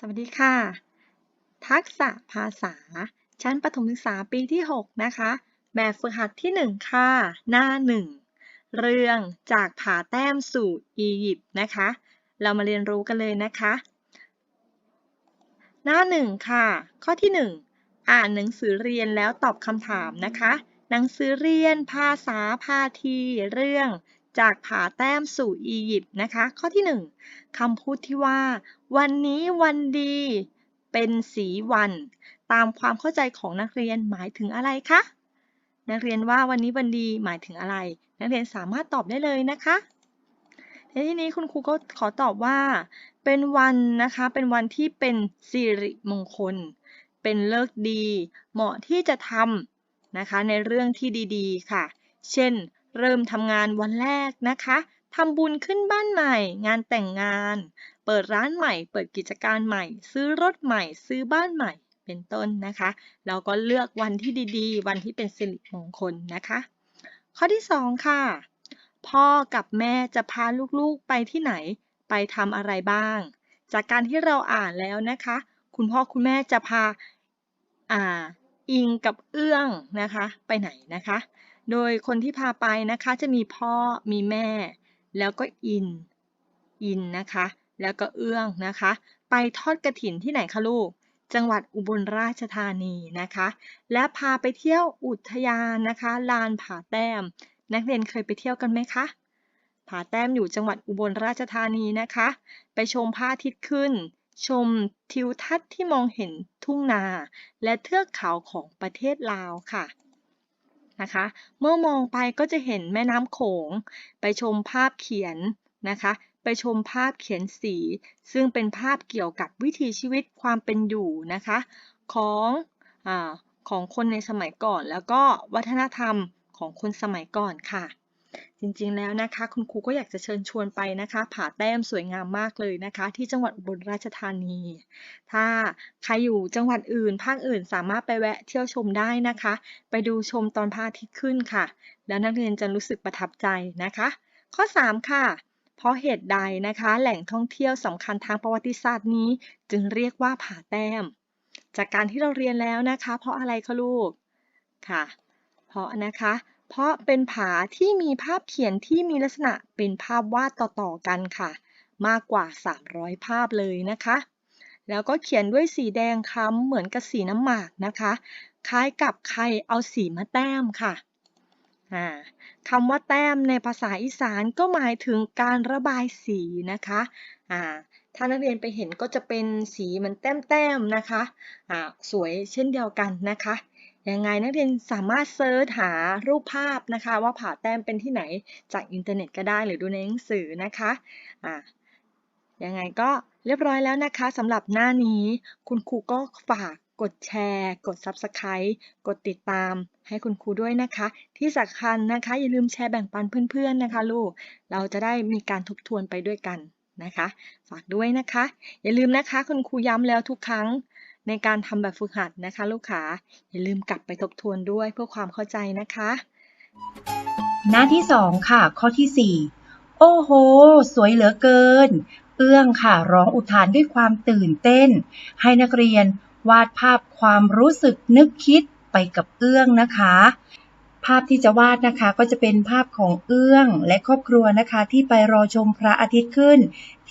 สวัสดีค่ะ ทักษะภาษา ชั้นประถมศึกษาปีที่ 6 นะคะ แบบฝึกหัดที่ 1 ค่ะ หน้า 1 เรื่องจากผาแต้มสู่อียิปต์นะคะ เรามาเรียนรู้กันเลยนะคะ หน้า 1 ค่ะ ข้อที่ 1 อ่านหนังสือเรียนแล้วตอบคำถามนะคะ หนังสือเรียนภาษาพาที เรื่อง จากผาแต้มสู่อียิปต์นะคะ ข้อที่ 1คำพูดที่ว่า วันนี้วันดี เป็นสีวัน ตามความเข้าใจของนักเรียนหมายถึงอะไรคะ นักเรียนว่าวันนี้วันดีหมายถึงอะไร นักเรียนสามารถตอบได้เลยนะคะในที่นี้คุณครูก็ขอตอบว่า เป็นวันนะคะ เป็นวันที่เป็นสิริมงคล เป็นเลิกดี เหมาะที่จะทำนะคะในเรื่องที่ดีๆ ค่ะ เช่น เริ่มทำงานวันแรกนะคะทำบุญขึ้นบ้านใหม่ งานแต่งงาน เปิดร้านใหม่ เปิดกิจการใหม่ ซื้อรถใหม่ ซื้อบ้านใหม่ เป็นต้นนะคะ เราก็เลือกวันที่ดี ๆ วันที่เป็นสิริมงคลนะคะ ข้อที่ 2 ค่ะ พ่อกับแม่จะพาลูกๆไปที่ไหน ไปทำอะไรบ้าง จากการที่เราอ่านแล้วนะคะ คุณพ่อคุณแม่จะพาอ่าอิงกับเอื้องนะคะ ไปไหนนะคะ โดยคนที่พาไปนะคะจะมีพ่อมีแม่ แล้วก็อิน อินนะคะ แล้วก็เอื้องนะคะ ไปทอดกระถินที่ไหนคะลูก จังหวัดอุบลราชธานีนะคะ และพาไปเที่ยวอุทยานนะคะ ลานผาแต้ม นักเรียนเคยไปเที่ยวกันไหมคะผาแต้มอยู่จังหวัดอุบลราชธานีนะคะ ไปชมพระอาทิตย์ขึ้น ชมทิวทัศน์ที่มองเห็นทุ่งนา และเทือกเขาของประเทศลาวค่ะ นะคะ เมื่อมองไปก็จะเห็นแม่น้ำโขง ไปชมภาพเขียนนะคะ ไปชมภาพเขียนสี ซึ่งเป็นภาพเกี่ยวกับวิถีชีวิตความเป็นอยู่นะคะ ของอของคนในสมัยก่อน แล้วก็วัฒนธรรมของคนสมัยก่อนค่ะ จริงๆแล้วนะคะ คุณครูก็อยากจะเชิญชวนไปนะคะ ผาแต้มสวยงามมากเลยนะคะ ที่จังหวัดอุบลราชธานี ถ้าใครอยู่จังหวัดอื่น ภาคอื่นสามารถไปแวะเที่ยวชมได้นะคะ ไปดูชมตอนพระอาทิตย์ขึ้นค่ะ แล้วนักเรียนจะรู้สึกประทับใจนะคะ ข้อ 3 ค่ะ เพราะเหตุใดนะคะ แหล่งท่องเที่ยวสำคัญทางประวัติศาสตร์นี้ จึงเรียกว่าผาแต้ม จากการที่เราเรียนแล้วนะคะ เพราะอะไรคะลูกค่ะ เพราะนะคะ เพราะเป็นผาที่มีภาพเขียนที่มีลักษณะเป็นภาพวาดต่อๆกันค่ะ มากกว่า 300 ภาพเลยนะคะ แล้วก็เขียนด้วยสีแดงค้ำเหมือนกับสีน้ำหมากนะคะ คล้ายกับใครเอาสีมาแต้มค่ะคำว่าแต้มในภาษาอีสานก็หมายถึงการระบายสีนะคะถ้านักเรียนไปเห็นก็จะเป็นสีมือนแต้มๆนะคะะสวยเช่นเดียวกันนะคะ ยังไงนักเรียนสามารถเซิร์ชหารูปภาพนะคะ ว่าผาแต้มเป็นที่ไหนจากอินเทอร์เน็ตก็ได้หรือดูในหนังสือนะคะะยังไงก็เรียบร้อยแล้วนะคะสำหรับหน้านี้ คุณครูก็ฝากกดแชร์ กด Subscribe กดติดตามให้คุณครูด้วยนะคะ ที่สำคัญนะคะ อย่าลืมแชร์แบ่งปันเพื่อนๆนะคะ ลูก เราจะได้มีการทบทวนไปด้วยกันนะคะ ฝากด้วยนะคะ อย่าลืมนะคะ คุณครูย้ำแล้วทุกครั้ง ในการทำแบบฝึกหัดนะคะ ลูกค้าอย่าลืมกลับไปทบทวนด้วยเพื่อความเข้าใจนะคะ หน้าที่ 2 ค่ะ ข้อที่ 4 โอ้โห สวยเหลือเกิน เอื้องค่ะร้องอุทานด้วยความตื่นเต้น ให้นักเรียนวาดภาพความรู้สึกนึกคิดไปกับเอื้องนะคะ ภาพที่จะวาดนะคะ ก็จะเป็นภาพของเอื้องและครอบครัวนะคะ ที่ไปรอชมพระอาทิตย์ขึ้น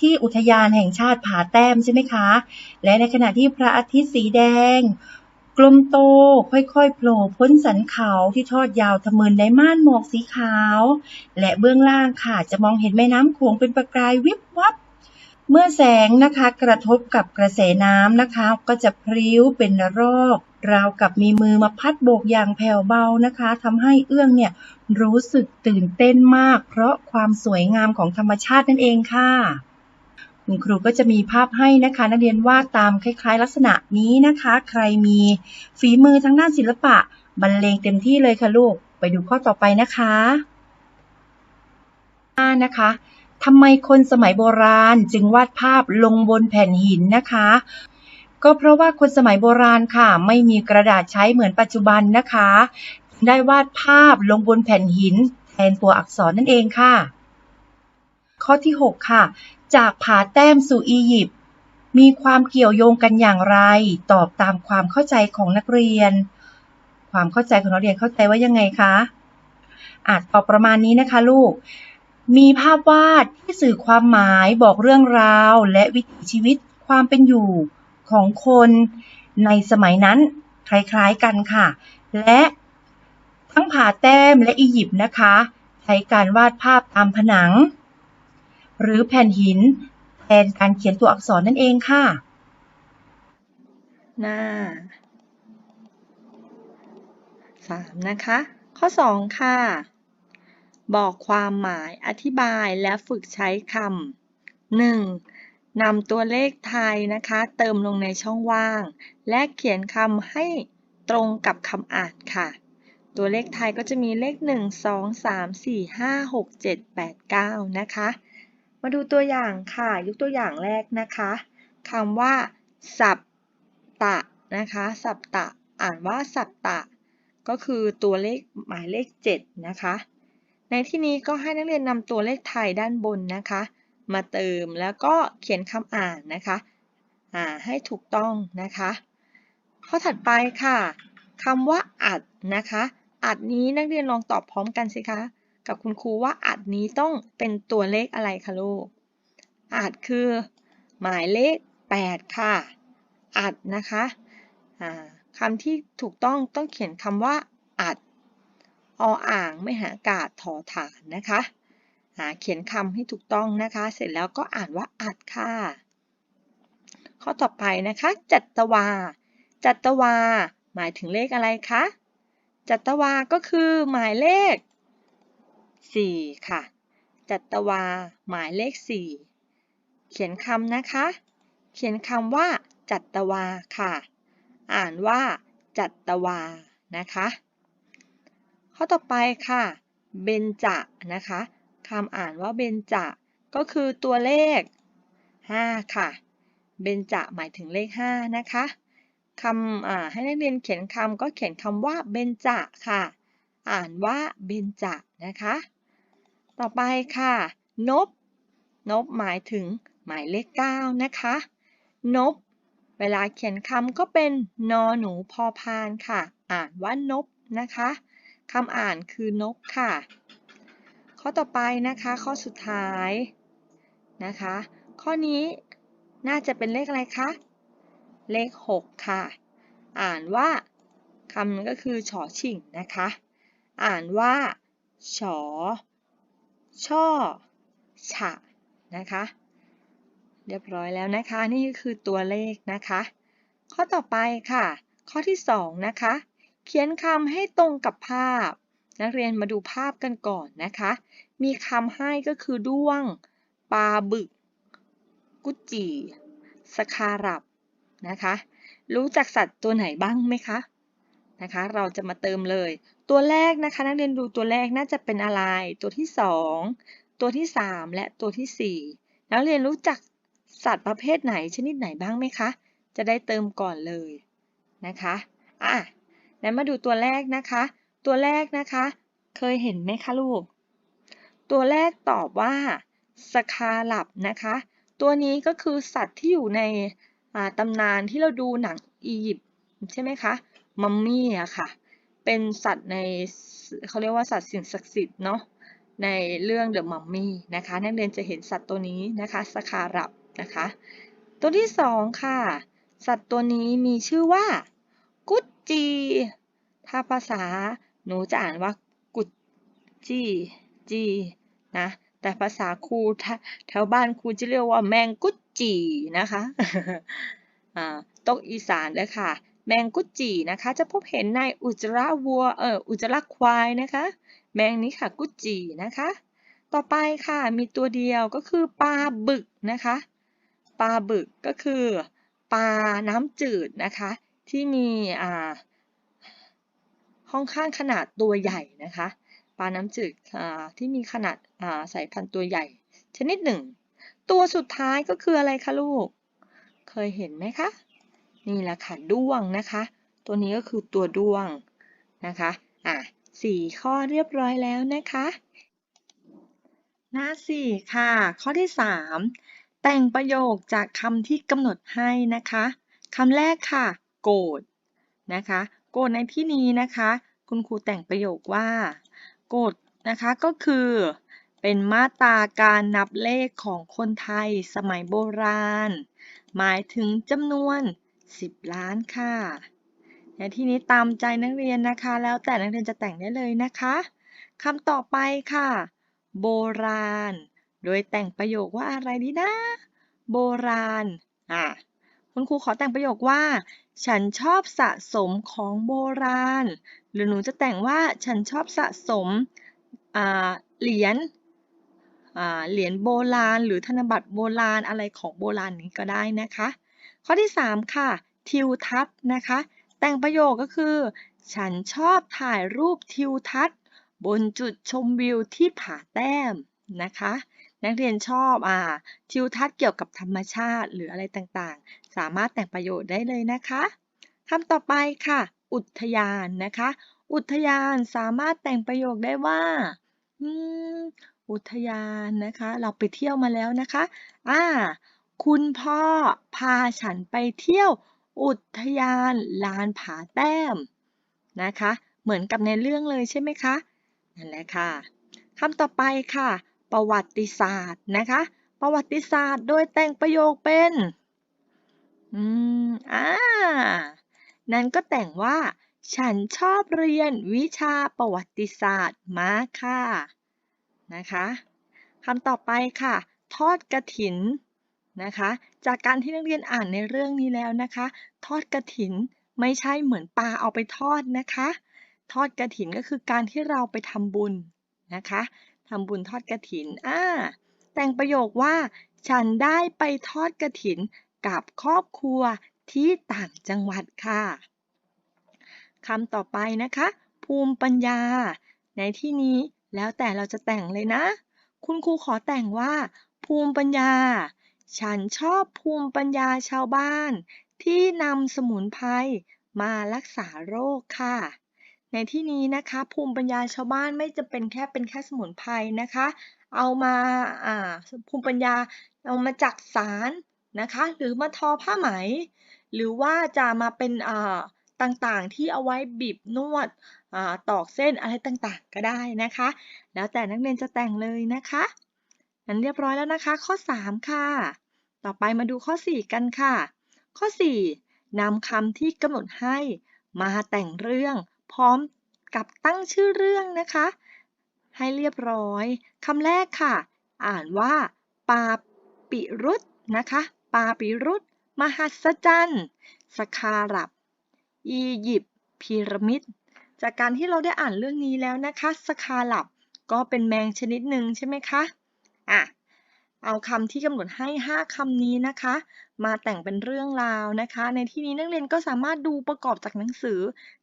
ที่อุทยานแห่งชาติผาแต้มใช่ไหมคะ และในขณะที่พระอาทิตย์สีแดง กลมโตค่อยๆโผล่พ้นสันเขาที่ทอดยาวทะมึนในม่านหมอกสีขาว และเบื้องล่างค่ะจะมองเห็นแม่น้ำโขงเป็นประกายวิบวับ เมื่อแสงนะคะกระทบกับกระแสน้ำนะคะ ก็จะพริ้วเป็นรอบราวกับมีมือมาพัดโบกอย่างแผ่วเบานะคะทำให้เอื้องเนี่ยรู้สึกตื่นเต้นมาก เพราะความสวยงามของธรรมชาตินั่นเองค่ะคุณครูก็จะมีภาพให้นะคะ นักเรียนวาดตามคล้าย ๆ ลักษณะนี้นะคะ ใครมีฝีมือทางด้านศิลปะบรรเลงเต็มที่เลยค่ะลูก ไปดูข้อต่อไปนะคะนะคะ ทำไมคนสมัยโบราณจึงวาดภาพลงบนแผ่นหินนะคะ ก็เพราะว่าคนสมัยโบราณค่ะ ไม่มีกระดาษใช้เหมือนปัจจุบันนะคะ ได้วาดภาพลงบนแผ่นหินแทนตัวอักษรนั่นเองค่ะ ข้อที่ 6 ค่ะ จากผาแต้มสู่อียิปต์มีความเกี่ยวโยงกันอย่างไร ตอบตามความเข้าใจของนักเรียน ความเข้าใจของนักเรียนเข้าใจว่ายังไงคะอาจตอบประมาณนี้นะคะลูก มีภาพวาดที่สื่อความหมายบอกเรื่องราว และวิถีชีวิตความเป็นอยู่ของคนในสมัยนั้นคล้ายๆกันค่ะ และทั้งผาแต้มและอียิปต์นะคะใช้การวาดภาพตามผนัง หรือแผ่นหินแทนการเขียนตัวอักษรนั่นเองค่ะหน้าสามนะคะ ข้อสองค่ะ บอกความหมาย อธิบายและฝึกใช้คำหนึ่งนำตัวเลขไทยนะคะ เติมลงในช่องว่าง และเขียนคำให้ตรงกับคำอ่านค่ะ ตัวเลขไทยก็จะมีเลข 1 2 3 4 5 6 7 8 9 นะคะ มาดูตัวอย่างค่ะ ยกตัวอย่างแรกนะคะคำว่า สับตะนะคะ สับตะ อ่านว่าสับตะ ก็คือตัวเลขหมายเลข 7 นะคะ ในที่นี้ก็ให้นักเรียนนำตัวเลขไทยด้านบนนะคะ มาเติมแล้วก็เขียนคำอ่านนะคะอ่าให้ถูกต้องนะคะ ข้อถัดไปค่ะคำว่าอัดนะคะ อัดนี้นักเรียนลองตอบพร้อมกันสิคะกับคุณครูว่าอัดนี้ต้องเป็นตัวเลขอะไรคะลูกอัดคือ หมายเลข 8 ค่ะ อัดนะคะคำที่ถูกต้องต้องเขียนคำว่าอัด ออ่างไม่หากาศถอฐานนะคะเขียนคำให้ถูกต้องนะคะ เสร็จแล้วก็อ่านว่าอัดค่ะข้อต่อไปนะคะ จัตวา จัตวา หมายถึงเลขอะไรคะ จัตวาก็คือหมายเลข 4 ค่ะ จัตวา หมายเลข 4 เขียนคำนะคะ เขียนคำว่า จัตวาค่ะ อ่านว่า จัตวานะคะ ข้อต่อไปค่ะ เบญจะนะคะคำอ่านว่าเบญจะก็คือตัวเลข 5 ค่ะ เบญจะหมายถึงเลข 5 นะคะคำให้นักเรียนเขียนคำก็เขียนคำว่าเบญจะค่ะ อ่านว่าเบญจะนะคะ ต่อไปค่ะ นบ นบหมายถึงหมายเลข 9 นะคะ นบ เวลาเขียนคำก็เป็นนอหนูพอพานค่ะ อ่านว่านบนะคะ คำอ่านคือนกค่ะ ข้อต่อไปนะคะข้อสุดท้ายนะคะ ข้อนี้น่าจะเป็นเลขอะไรคะ เลข 6 ค่ะ อ่านว่าคำก็คือฉอชิงนะคะ อ่านว่าฉอช่อฉะนะคะ เรียบร้อยแล้วนะคะ นี่คือตัวเลขนะคะ ข้อต่อไปค่ะ ข้อที่ 2 นะคะ เขียนคำให้ตรงกับภาพ นักเรียนมาดูภาพกันก่อนนะคะ มีคำให้ก็คือด้วง ปลาบึก กุจีสคารับนะคะ รู้จักสัตว์ตัวไหนบ้างไหมคะนะคะ เราจะมาเติมเลย ตัวแรกนะคะ นักเรียนดูตัวแรกน่าจะเป็นอะไร ตัวที่ 2 ตัวที่ 3 และตัวที่ 4 นักเรียนรู้จักสัตว์ประเภทไหนชนิดไหนบ้างไหมคะ จะได้เติมก่อนเลยนะคะ อะ แล้วมาดูตัวแรกนะคะ ตัวแรกนะคะ เคยเห็นไหมคะลูก ตัวแรกตอบว่าสคาลับนะคะ ตัวนี้ก็คือสัตว์ที่อยู่ในตำนานที่เราดูหนังอียิปต์ใช่ไหมคะ มัมมี่อะค่ะ เป็นสัตว์ในเขาเรียกว่าสัตว์สิ่งศักดิ์สิทธิ์เนาะ ในเรื่อง The Mummy นะคะ นักเรียนจะเห็นสัตว์ตัวนี้นะคะสคารับนะคะ ตัวที่สองค่ะ สัตว์ตัวนี้มีชื่อว่ากุจ จี ถ้าภาษาหนูจะอ่านว่ากุจจีจีนะ แต่ภาษาครูแถวบ้านครูจะเรียกว่าแมงกุจจีนะคะตกอีสานเลยค่ะ แมงกุจจีนะคะ จะพบเห็นในอุจจาระวัว เออ อุจจาระควายนะคะ แมงนี้ค่ะกุจจีนะคะ ต่อไปค่ะมีตัวเดียวก็คือปลาบึกนะคะ ปลาบึกก็คือปลาน้ำจืดนะคะ ที่มีอ่าค่อนข้างขนาดตัวใหญ่นะคะปลาน้ำจืดที่มีขนาดสายพันธุ์ตัวใหญ่ ชนิดหนึ่ง ตัวสุดท้ายก็คืออะไรคะลูก เคยเห็นไหมคะ นี่แหละค่ะด้วงนะคะ ตัวนี้ก็คือตัวด้วงนะคะอะสี่ข้อเรียบร้อยแล้วนะคะ หน้าสี่ค่ะ ข้อที่สามแต่งประโยคจากคำที่กำหนดให้นะคะคำแรกค่ะ โกรธนะคะ โกรธในที่นี้นะคะ คุณครูแต่งประโยคว่า โกรธนะคะก็คือเป็นมาตราการนับเลขของคนไทยสมัยโบราณ หมายถึงจำนวน 10 ล้านค่ะในที่นี้ตามใจนักเรียนนะคะ แล้วแต่นักเรียนจะแต่งได้เลยนะคะคำต่อไปค่ะ โบราณ โดยแต่งประโยคว่าอะไรดีนะ โบราณ อะ คุณครูขอแต่งประโยคว่า ฉันชอบสะสมของโบราณ หรือหนูจะแต่งว่าฉันชอบสะสมเหรียญเหรียญโบราณ หรือธนบัตรโบราณอะไรของโบราณนี้ก็ได้นะคะ ข้อที่ 3 ค่ะ ทิวทัศน์นะคะ แต่งประโยคก็คือ ฉันชอบถ่ายรูปทิวทัศน์ บนจุดชมวิวที่ผาแต้มนะคะ นักเรียนชอบอ่าทิวทัศน์เกี่ยวกับธรรมชาติหรืออะไรต่างๆ สามารถแต่งประโยชน์ได้เลยนะคะคำต่อไปค่ะ อุทยานนะคะ อุทยานสามารถแต่งประโยคได้ว่าอุทยานนะคะ เราไปเที่ยวมาแล้วนะคะอ่าคุณพ่อพาฉันไปเที่ยวอุทยานลานผาแต้มนะคะ เหมือนกับในเรื่องเลยใช่ไหมคะนั่นแหละค่ะคำต่อไปค่ะ ประวัติศาสตร์นะคะ ประวัติศาสตร์โดยแต่งประโยคเป็น อืม อ่า นั้นก็แต่งว่า ฉันชอบเรียนวิชาประวัติศาสตร์มากค่ะ นะคะคำต่อไปค่ะ ทอดกระถินนะคะ จากการที่นักเรียนอ่านในเรื่องนี้แล้วนะคะ ทอดกระถินไม่ใช่เหมือนปลาเอาไปทอดนะคะ ทอดกระถินก็คือการที่เราไปทำบุญนะคะทำบุญทอดกระถินอ่าแต่งประโยคว่า ฉันได้ไปทอดกระถิน กับครอบครัวที่ต่างจังหวัดค่ะคำต่อไปนะคะ ภูมิปัญญา ในที่นี้แล้วแต่เราจะแต่งเลยนะ คุณครูขอแต่งว่า ภูมิปัญญา ฉันชอบภูมิปัญญาชาวบ้าน ที่นำสมุนไพรมารักษาโรคค่ะ ในที่นี้นะคะ ภูมิปัญญาชาวบ้านไม่จะเป็นแค่เป็นแค่สมุนไพรนะคะ เอามาอ่าภูมิปัญญาเอามาจากสาร นะคะ หรือมาทอผ้าไหม หรือว่าจะมาเป็นอ่าต่างๆที่เอาไว้บีบนวดอตอกเส้นอะไรต่างๆ ก็ได้นะคะ แล้วแต่นักเรียนจะแต่งเลยนะคะนั้นเรียบร้อยแล้วนะคะ ข้อ 3 ค่ะ ต่อไปมาดูข้อ 4 กันค่ะ ข้อ4นำคำที่กำหนดให้มาแต่งเรื่องพร้อมกับตั้งชื่อเรื่องนะคะ ให้เรียบร้อยคำแรกค่ะ อ่านว่าปาปิรุตนะคะ ปาปิรุตมหัศจรรย์สคารับอียิปต์พีระมิด จากการที่เราได้อ่านเรื่องนี้แล้วนะคะสคาลับก็เป็นแมงชนิดหนึ่งใช่ไหมคะอะเอาคำที่กำหนดให้ 5คำนี้นะคะ มาแต่งเป็นเรื่องราวนะคะ ในที่นี้นักเรียนก็สามารถดูประกอบจากหนังสือ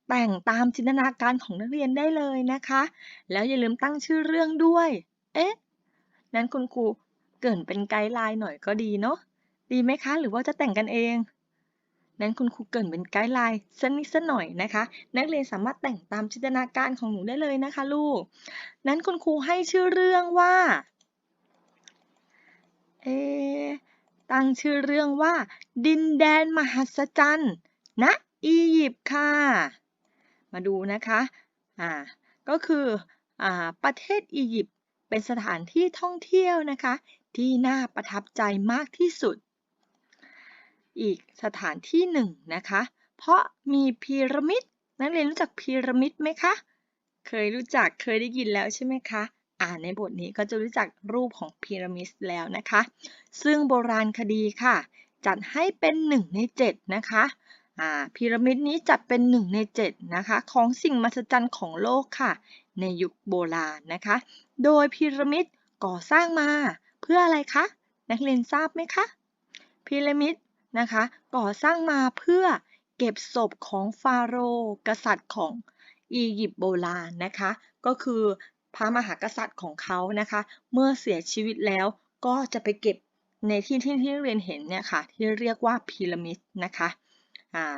แต่งตามจินตนาการของนักเรียนได้เลยนะคะ แล้วอย่าลืมตั้งชื่อเรื่องด้วย เอ๊ะ นั้นคุณครูเกินเป็นไกด์ไลน์หน่อยก็ดีเนาะ ดีไหมคะ หรือว่าจะแต่งกันเอง นั้นคุณครูเกินเป็นไกด์ไลน์สักนิดสักหน่อยนะคะ นักเรียนสามารถแต่งตามจินตนาการของหนูได้เลยนะคะลูก นั้นคุณครูให้ชื่อเรื่องว่า เอ๊ตั้งชื่อเรื่องว่า ดินแดนมหัศจรรย์ณอียิปต์ค่ะ มาดูนะคะ อ่า ก็คืออ่าประเทศอียิปต์เป็นสถานที่ท่องเที่ยวนะคะ ที่น่าประทับใจมากที่สุด อีกสถานที่หนึ่งนะคะ เพราะมีพีระมิด นักเรียนรู้จักพีระมิดไหมคะ เคยรู้จักเคยได้ยินแล้วใช่ไหมคะ อ่านในบทนี้ก็จะรู้จักรูปของพีระมิดแล้วนะคะ ซึ่งโบราณคดีค่ะ จัดให้เป็นหนึ่งในเจ็ดนะคะพีระมิดนี้จัดเป็นหนึ่งในเจ็ดนะคะของสิ่งมหัศจรรย์ของโลกค่ะ ในยุคโบราณนะคะ โดยพีระมิดก่อสร้างมาเพื่ออะไรคะ นักเรียนทราบไหมคะ พีระมิด นะคะ ก่อสร้างมาเพื่อเก็บศพของฟาโรห์กษัตริย์ของอียิปต์โบราณนะคะ ก็คือพระมหากษัตริย์ของเขานะคะ เมื่อเสียชีวิตแล้วก็จะไปเก็บในที่ที่ที่เรียนเห็นเนี่ยค่ะที่เรียกว่าพีระมิดนะคะ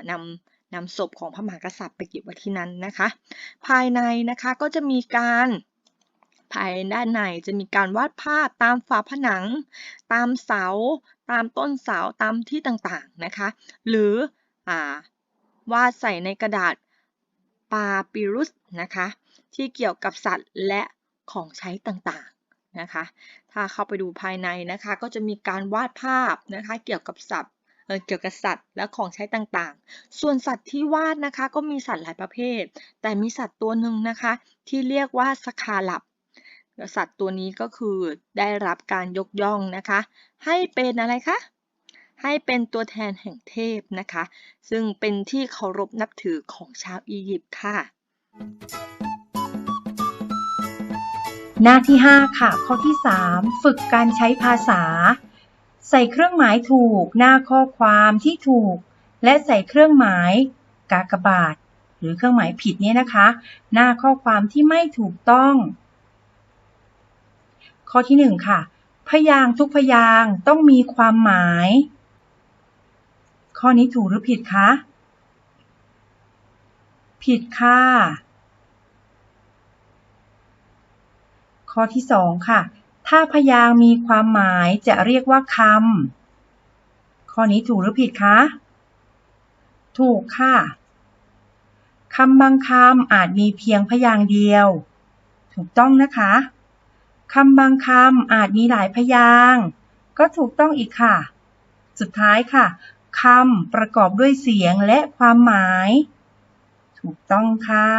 นำนำศพของพระมหากษัตริย์ไปเก็บไว้ที่นั้นนะคะ ภายในนะคะก็จะมีการภายด้านในจะมีการวาดภาพตามฝาผนัง ตามเสา ตามต้นเสาตามที่ต่างๆนะคะ หรืออวาดใส่ในกระดาษปาปิรุสนะคะ ที่เกี่ยวกับสัตว์และของใช้ต่างๆนะคะ ถ้าเข้าไปดูภายในนะคะ ก็จะมีการวาดภาพนะคะ เกี่ยวกับสัตว์เเกี่ยวกับสัตว์และของใช้ต่างๆ ส่วนสัตว์ที่วาดนะคะ ก็มีสัตว์หลายประเภท แต่มีสัตว์ตัวหนึ่งนะคะ ที่เรียกว่าสคาลับ สัตว์ตัวนี้ก็คือได้รับการยกย่องนะคะ ให้เป็นอะไรคะ ให้เป็นตัวแทนแห่งเทพนะคะ ซึ่งเป็นที่เคารพนับถือของชาวอียิปต์ค่ะ หน้าที่ 5 ค่ะ ข้อที่ 3 ฝึกการใช้ภาษา ใส่เครื่องหมายถูก หน้าข้อความที่ถูก และใส่เครื่องหมายกากบาท หรือเครื่องหมายผิดเนี่ยนะคะ หน้าข้อความที่ไม่ถูกต้อง ข้อที่1ค่ะ พยางค์ทุกพยางค์ต้องมีความหมาย ข้อนี้ถูกหรือผิดคะ ผิดค่ะ ข้อที่2ค่ะ ถ้าพยางค์มีความหมายจะเรียกว่าคำ ข้อนี้ถูกหรือผิดคะ ถูกค่ะคำบางคำอาจมีเพียงพยางค์เดียว ถูกต้องนะคะ คำบางคำอาจมีหลายพยางค์ก็ถูกต้องอีกค่ะ สุดท้ายค่ะคำประกอบด้วยเสียงและความหมาย ถูกต้องค่ะ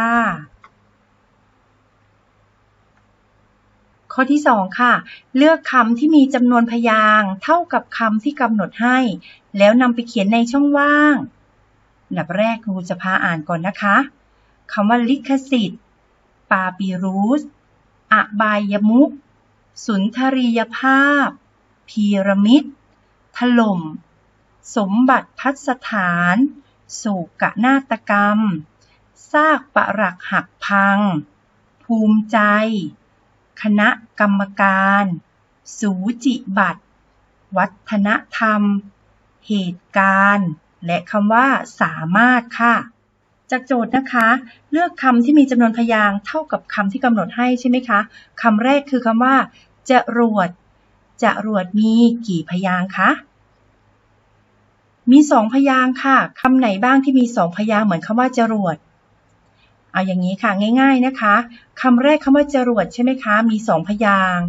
ข้อที่ 2 ค่ะ เลือกคำที่มีจำนวนพยางค์เท่ากับคำที่กำหนดให้ แล้วนำไปเขียนในช่องว่างอันดับแรกครูจะพาอ่านก่อนนะคะคำว่าลิขสิทธิ์ ปาปิรุส อบายมุกสุนทรียภาพ พีระมิด ถล่ม สมบัติพัสถานโศกนาฏกรรม ซากปรักหักพัง ภูมิใจ คณะกรรมการ สูจิบัตร วัฒนธรรม เหตุการณ์ และคำว่าสามารถค่ะ จากโจทย์นะคะ เลือกคำที่มีจำนวนพยางค์เท่ากับคำที่กำหนดให้ใช่ไหมคะคำแรกคือคำว่าจะรวดจะรวดมีกี่พยางค์คะมีสองพยางค์ค่ะคำไหนบ้างที่มีสองพยางค์เหมือนคำว่าจรวดเอาอย่างนี้ค่ะง่าย ๆนะคะคำแรกคำว่าจรวดใช่ไหมคะ มีสองพยางค์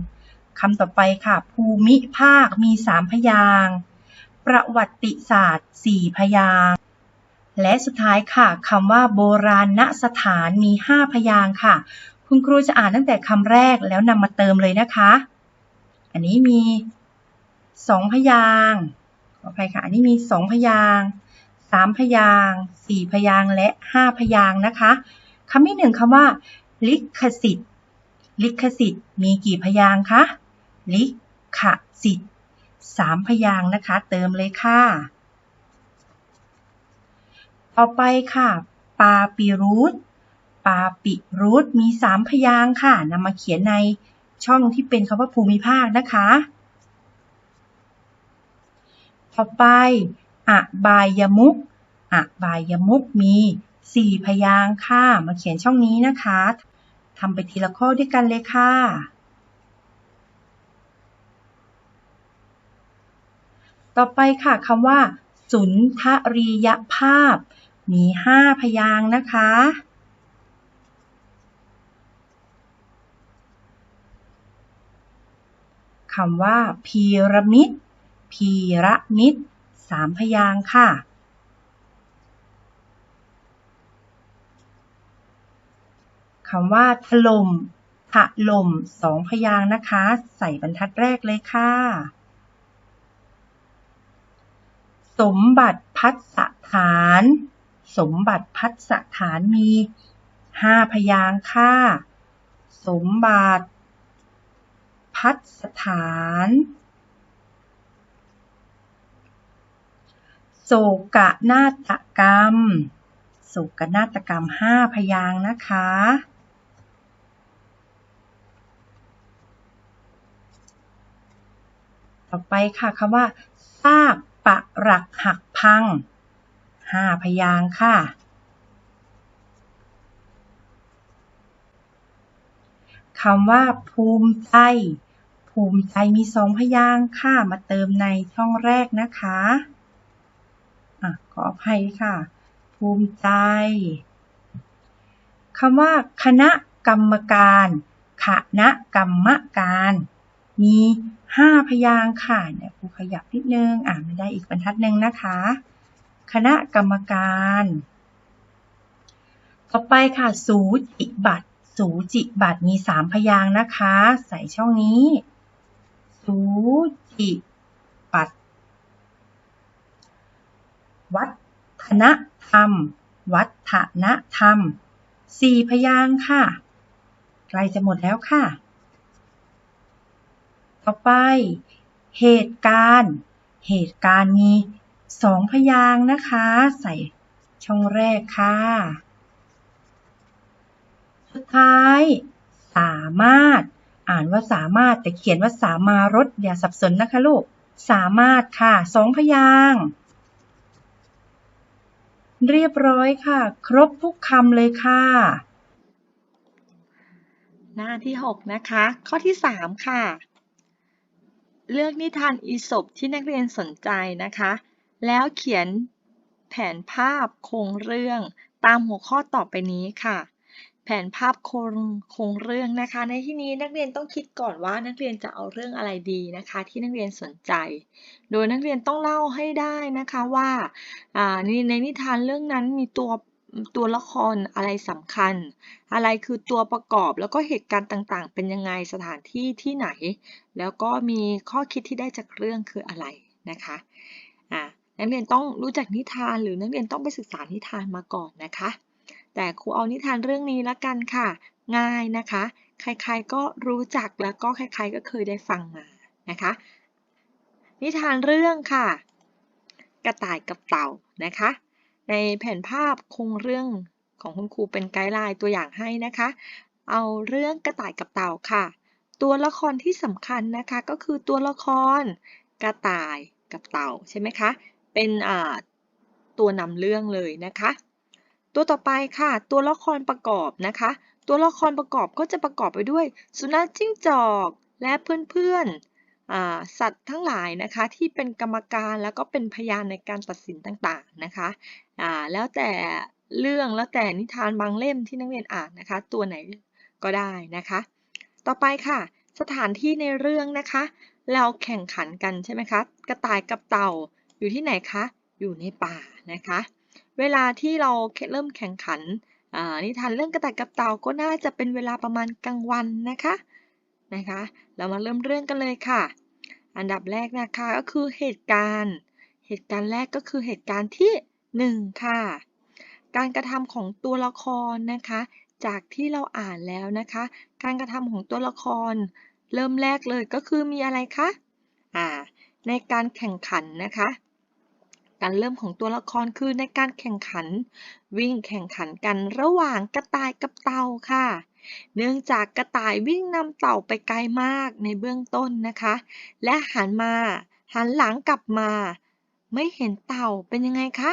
คำต่อไปค่ะ ภูมิภาคมีสามพยางค์ประวัติศาสตร์สี่พยางค์ และสุดท้ายค่ะคำว่าโบราณสถานมีห้าพยางค์ค่ะ คุณครูจะอ่านตั้งแต่คำแรกแล้วนำมาเติมเลยนะคะ อันนี้มีสองพยางค์ขออภัยค่ะ อันนี้มีสองพยางค์สามพยางค์สี่พยางค์และห้าพยางค์นะคะคำที่หนึ่งคำว่า ลิขสิทธิ์ ลิขสิทธิ์มีกี่พยางค์คะลิขสิทธิ์สามพยางค์นะคะ เติมเลยค่ะ ต่อไปค่ะ ปาปิรูทปาปิรูทมีสามพยางค์ค่ะนำมาเขียนในช่องที่เป็นคำว่าภูมิภาคนะคะ ต่อไปอบายมุกอบายมุกมีสี่พยางค์ค่ะ มาเขียนช่องนี้นะคะทำไปทีละข้อด้วยกันเลยค่ะ ต่อไปค่ะคำว่า สุนทรียภาพ มีห้าพยางนะคะ คำว่าพีระมิด พีระมิดสามพยางค่ะ คำว่าถล่มถล่มสองพยางนะคะ ใส่บรรทัดแรกเลยค่ะ สมบัติพัสถาน สมบัติพัสถานมีห้าพยางค์ค่ะสมบัติ พัสถาน โศกนาฏกรรม โศกนาฏกรรมห้าพยางนะคะ ต่อไปค่ะคำว่าซากปะรักหักพัง ห้าพยางค่ะ คำว่าภูมิใจ ภูมิใจมีสองพยางค์ค่ะ มาเติมในช่องแรกนะคะอะขออภัยค่ะ ภูมิใจคำว่าคณะกรรมการคณะกรรมการ มีห้าพยางค์ค่ะเดี๋ยครูขยับนิดนึง อ่านไม่ได้อีกบรรทัดหนึ่งนะคะ คณะกรรมการ ต่อไปค่ะ สูจิบัตรสูจิบัตรมีสามพยางนะคะ ใส่ช่องนี้ สูจิบัตรวัฒนธรรม วัฒนธรรมสี่พยางค่ะใกล้จะหมดแล้วค่ะ ต่อไป เหตุการณ์ เหตุการณ์มี สองพยางค์นะคะ ใส่ช่องแรกค่ะ สุดท้าย สามารถ อ่านว่าสามารถแต่เขียนว่าสามารถอย่าสับสนนะคะลูก สามารถค่ะสองพยางค์เรียบร้อยค่ะ ครบทุกคำเลยค่ะ หน้าที่ 6 นะคะ ข้อที่ 3 ค่ะ เลือกนิทานอีสปที่นักเรียนสนใจนะคะ แล้วเขียนแผนภาพโครงเรื่องตามหัวข้อต่อไปนี้ค่ะ แผนภาพโครงโครงเรื่องนะคะ ในที่นี้นักเรียนต้องคิดก่อนว่านักเรียนจะเอาเรื่องอะไรดีนะคะ ที่นักเรียนสนใจ โดยนักเรียนต้องเล่าให้ได้นะคะว่าในในนิทานเรื่องนั้นมีตัวตัวละครอะไรสำคัญ อะไรคือตัวประกอบแล้วก็เหตุการณ์ต่างๆ เป็นยังไงสถานที่ที่ไหน แล้วก็มีข้อคิดที่ได้จากเรื่องคืออะไรนะคะอ่า นักเรียนต้องรู้จักนิทาน หรือนักเรียนต้องไปศึกษานิทานมาก่อนนะคะ แต่ครูเอานิทานเรื่องนี้ละกันค่ะ ง่ายนะคะ ใครๆก็รู้จักแล้วก็ใครๆก็เคยได้ฟังมานะคะ นิทานเรื่องค่ะ กระต่ายกับเต่านะคะ ในแผนภาพโครงเรื่องของคุณครูเป็นไกด์ไลน์ตัวอย่างให้นะคะ เอาเรื่องกระต่ายกับเต่าค่ะ ตัวละครที่สำคัญนะคะก็คือตัวละครกระต่ายกับเต่าใช่ไหมคะ เป็นตัวนำเรื่องเลยนะคะ ตัวต่อไปค่ะ ตัวละครประกอบนะคะ ตัวละครประกอบก็จะประกอบไปด้วย สุนัขจิ้งจอกและเพื่อนๆสัตว์ทั้งหลายนะคะที่เป็นกรรมการแล้วก็เป็นพยานในการตัดสินต่างๆนะคะแล้วแต่เรื่องแล้วแต่นิทานบางเล่มที่นักเรียนอ่านนะคะ ตัวไหนก็ได้นะคะ ต่อไปค่ะ สถานที่ในเรื่องนะคะ เราแข่งขันกันใช่ไหมคะ กระต่ายกับเต่า อยู่ที่ไหนคะ อยู่ในป่านะคะ เวลาที่เราเริ่มแข่งขันอ่านิทานเรื่องกระต่ายกับเต่าก็น่าจะเป็นเวลาประมาณกลางวันนะคะนะคะ เรามาเริ่มเรื่องกันเลยค่ะ อันดับแรกนะคะก็คือเหตุการณ์ เหตุการณ์แรกก็คือเหตุการณ์ที่หนึ่งค่ะ การกระทำของตัวละครนะคะ จากที่เราอ่านแล้วนะคะ การกระทำของตัวละคร เริ่มแรกเลยก็คือมีอะไรคะอ่าในการแข่งขันนะคะ การเริ่มของตัวละครคือในการแข่งขัน วิ่งแข่งขันกันระหว่างกระต่ายกับเต่าค่ะ เนื่องจากกระต่ายวิ่งนำเต่าไปไกลมากในเบื้องต้นนะคะ และหันมาหันหลังกลับมา ไม่เห็นเต่าเป็นยังไงคะ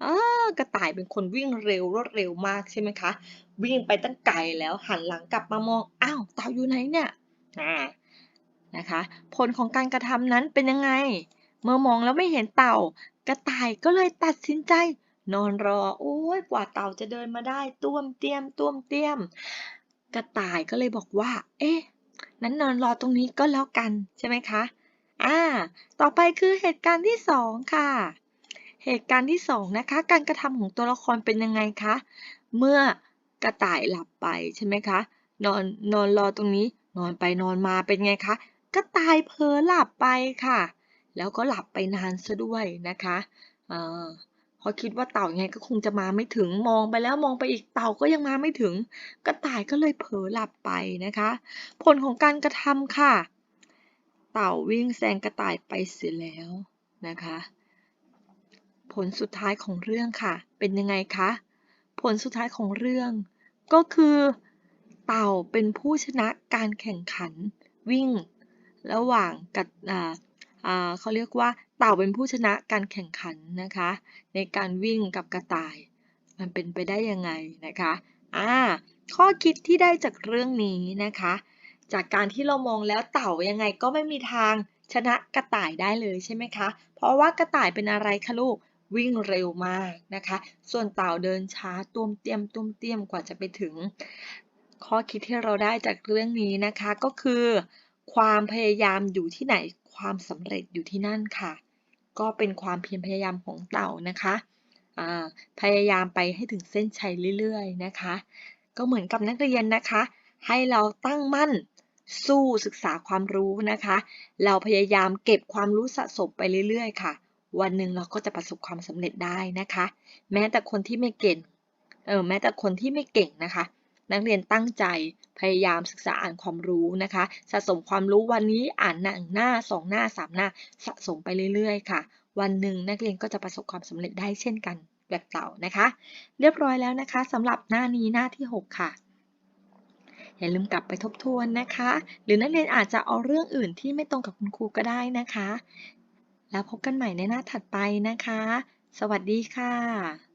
เออกระต่ายเป็นคนวิ่งเร็วรวดเร็วมากใช่ไหมคะ วิ่งไปตั้งไกลแล้วหันหลังกลับมามองอ้าวเต่าอยู่ไหนเนี่ยอ่านะคะ ผลของการกระทำนั้นเป็นยังไง เมื่อมองแล้วไม่เห็นเต่า กระต่ายก็เลยตัดสินใจ นอนรอ โอ้ยกว่าเต่าจะเดินมาได้ต้วมเตี้ยมต้วมเตี้ยม กระต่ายก็เลยบอกว่า เอ๊ะ นั้นนอนรอตรงนี้ก็แล้วกันใช่ไหมคะ อ่า ต่อไปคือเหตุการณ์ที่สองค่ะ เหตุการณ์ที่สองนะคะ การกระทำของตัวละครเป็นยังไงคะ เมื่อกระต่ายหลับไปใช่ไหมคะ นอนนอนรอตรงนี้ นอนไปนอนมาเป็นไงคะ กระต่ายเผลอหลับไปค่ะ แล้วก็หลับไปนานซะด้วยนะคะอ่าพอคิดว่าเต่ายังไงก็คงจะมาไม่ถึงมองไปแล้วมองไปอีกเต่าก็ยังมาไม่ถึง กระต่ายก็เลยเผลอหลับไปนะคะ ผลของการกระทำค่ะ เต่าวิ่งแซงกระต่ายไปเสียแล้วนะคะ ผลสุดท้ายของเรื่องค่ะ เป็นยังไงคะผลสุดท้ายของเรื่องก็คือ เต่าเป็นผู้ชนะการแข่งขันวิ่ง ระหว่างกับอ่าอ่า เขาเรียกว่าเต่าเป็นผู้ชนะการแข่งขันนะคะ ในการวิ่งกับกระต่าย มันเป็นไปได้ยังไงนะคะอ่าข้อคิดที่ได้จากเรื่องนี้นะคะ จากการที่เรามองแล้วเต่ายังไงก็ไม่มีทางชนะกระต่ายได้เลยใช่ไหมคะ เพราะว่ากระต่ายเป็นอะไรคะลูกวิ่งเร็วมากนะคะ ส่วนเต่าเดินช้าตุ้มเตียมตุ้มเตียมกว่าจะไปถึง ข้อคิดที่เราได้จากเรื่องนี้นะคะก็คือ ความพยายามอยู่ที่ไหน ความสำเร็จอยู่ที่นั่นค่ะ ก็เป็นความเพียรพยายามของเต่านะคะพยายามไปให้ถึงเส้นชัยเรื่อยๆนะคะ ก็เหมือนกับนักเรียนนะคะ ให้เราตั้งมั่นสู้ศึกษาความรู้นะคะ เราพยายามเก็บความรู้สะสมไปเรื่อยๆ ค่ะ วันหนึ่งเราก็จะประสบความสำเร็จได้นะคะ แม้แต่คนที่ไม่เก่งเออแม้แต่คนที่ไม่เก่งนะคะ นักเรียนตั้งใจพยายามศึกษาอ่านความรู้นะคะ สะสมความรู้วันนี้อ่านหนึ่งหน้าสองหน้าสามหน้า สะสมไปเรื่อยๆ ค่ะ วันหนึ่งนักเรียนก็จะประสบความสำเร็จได้เช่นกันแบบเต่านะคะ เรียบร้อยแล้วนะคะสำหรับหน้านี้หน้าที่ 6 ค่ะอย่าลืมกลับไปทบทวนนะคะ หรือนักเรียนอาจจะเอาเรื่องอื่นที่ไม่ตรงกับคุณครูก็ได้นะคะ แล้วพบกันใหม่ในหน้าถัดไปนะคะ สวัสดีค่ะ